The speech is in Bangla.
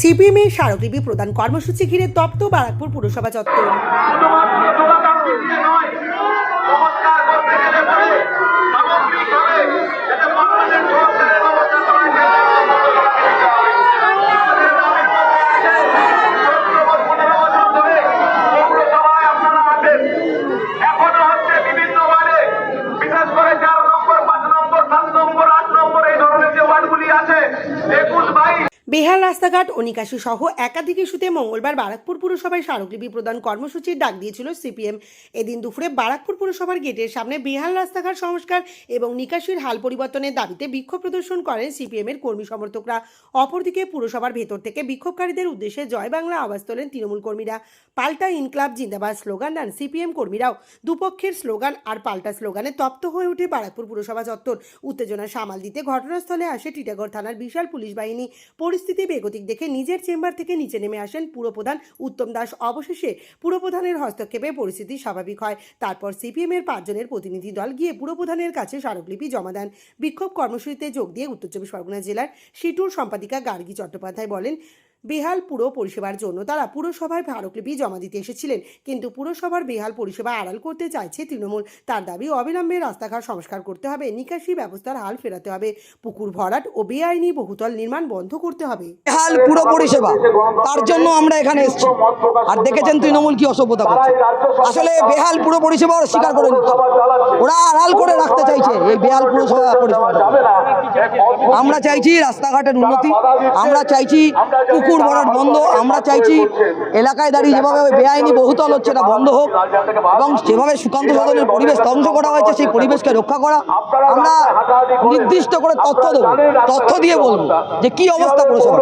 সিপিএমের স্মারকলিপি প্রদান কর্মসূচি ঘিরে তপ্ত বারাকপুর পুরসভা চত্বর। বেহাল রাস্তাঘাট ও নিকাশি সহ একাধিক ইস্যুতে মঙ্গলবার বারাকপুর পুরসভায় স্মারকলিপি প্রদান কর্মসূচির ডাক দিয়েছিল সিপিএম। এদিন দুপুরে বারাকপুর পুরসভার গেটের সামনে বেহাল রাস্তাঘাট সংস্কার এবং নিকাশির হাল পরিবর্তনের দাবিতে বিক্ষোভ প্রদর্শন করেন সিপিএমের কর্মী সমর্থকরা। অপরদিকে পুরসভার ভেতর থেকে বিক্ষোভকারীদের উদ্দেশ্যে জয় বাংলা আওয়াজ তোলেন তৃণমূল কর্মীরা। পাল্টা ইনক্লাব জিন্দাবাদ স্লোগান দেন সিপিএম কর্মীরাও। দুপক্ষের স্লোগান আর পাল্টা স্লোগানে তপ্ত হয়ে ওঠে বারাকপুর পুরসভা চত্বর। উত্তেজনা সামাল দিতে ঘটনাস্থলে আসে টিটাগড় থানার বিশাল পুলিশ বাহিনী। পরিস্থিতি বেগতিক দেখে নিজের চেম্বার থেকে নিচে নেমে আসেন পুরপ্রধান উত্তম দাস। অবশেষে পুরপ্রধানের হস্তক্ষেপে পরিস্থিতি স্বাভাবিক হয়। তারপর সিপিএম এর পাঁচজনের প্রতিনিধি দল গিয়ে পুরপ্রধানের কাছে স্মারকলিপি জমা দেন। বিক্ষোভ কর্মসূচিতে যোগ দিয়ে উত্তর চব্বিশ পরগনা জেলার সিটুর সম্পাদিকা গার্গী চট্টোপাধ্যায় বলেন বেহাল পুরো পরিষেবার জন্য তারা পুরসভায় স্মারকলিপি জমা দিতে এসেছিলেন। কিন্তু পুরসভার বেহাল পরিষেবা আড়াল করতে চাইছে তৃণমূল। তার দাবি, অবিলম্বে রাস্তাঘাট সংস্কার করতে হবে, নিকাশি ব্যবস্থার হাল ফেরাতে হবে। পুকুর ভরাট ও বেআইনি বহুতল নির্মাণ বন্ধ করতে হবে। বেহাল পুরো পরিষেবা, তার জন্য আমরা এখানে এসেছি। আর দেখেছেন তৃণমূল কি অসভ্যতা করছে। আসলে বেহাল পুরো পরিষেবা ওরা স্বীকার করে নিচ্ছে। ওরা আড়াল করে রাখতে চাইছে এই বেহাল পুরসভা পরিষেবাটা আমরা চাইছি রাস্তাঘাটের উন্নতি, আমরা চাইছি পুকুর ভরাট বন্ধ আমরা চাইছি এলাকায় দাঁড়িয়ে যেভাবে বেআইনি বহুতল হচ্ছে এটা বন্ধ হোক এবং যেভাবে সুকান্ত সদনের পরিবেশ ধ্বংস করা হয়েছে সেই পরিবেশকে রক্ষা করা আমরা নির্দিষ্ট করে তথ্য দেবো তথ্য দিয়ে বলব যে কি অবস্থা পুরসভা